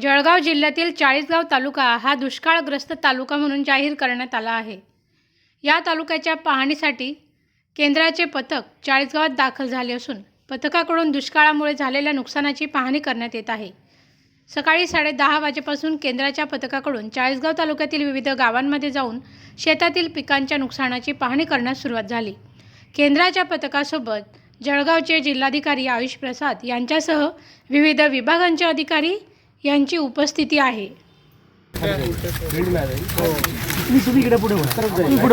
जळगाव जिल्ह्यातील चाळीसगाव तालुका हा दुष्काळग्रस्त तालुका म्हणून जाहीर करण्यात आला आहे या तालुक्याच्या पाहणीसाठी केंद्राचे पथक चाळीसगावात दाखल झाले असून पथकाकडून दुष्काळामुळे झालेल्या नुकसानाची पाहणी करण्यात येत आहे सकाळी साडेदहा वाजेपासून केंद्राच्या पथकाकडून चाळीसगाव तालुक्यातील विविध गावांमध्ये जाऊन शेतातील पिकांच्या नुकसानाची पाहणी करण्यास सुरुवात झाली केंद्राच्या पथकासोबत जळगावचे जिल्हाधिकारी आयुष प्रसाद यांच्यासह विविध विभागांचे अधिकारी यांची उपस्थिती आहे तुम्ही तुम्ही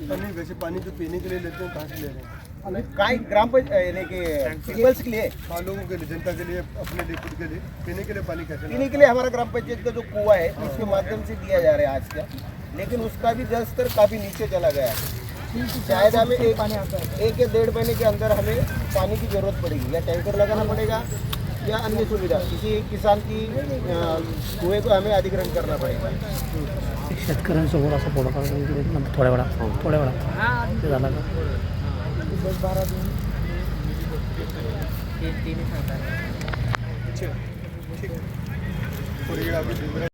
नहीं वैसे पानी तो पीने के लिए लेते हैं कहाँ से ले रहे हैं ग्राम पंचायत के लिए हाँ, लोगों के लिए जनता के लिए अपने लिए खुद के लिए पीने के लिए पानी कैसे पीने के लिए हमारा ग्राम पंचायत का जो कुआ है उसके माध्यम से दिया जा रहा है आज का लेकिन उसका भी जल स्तर काफ़ी नीचे चला गया है शायद हमें एक पानी आता है एक या डेढ़ महीने के अंदर हमें पानी की जरूरत पड़ेगी या टैंकर लगाना पड़ेगा या अन्य सुविधा किसी किसान की कुएं को हमें अधिग्रहण करना पड़ेगा शेतकऱ्यांसमोर असं फोटो थोड्या वेळा थोड्या वेळा ते का दस बारा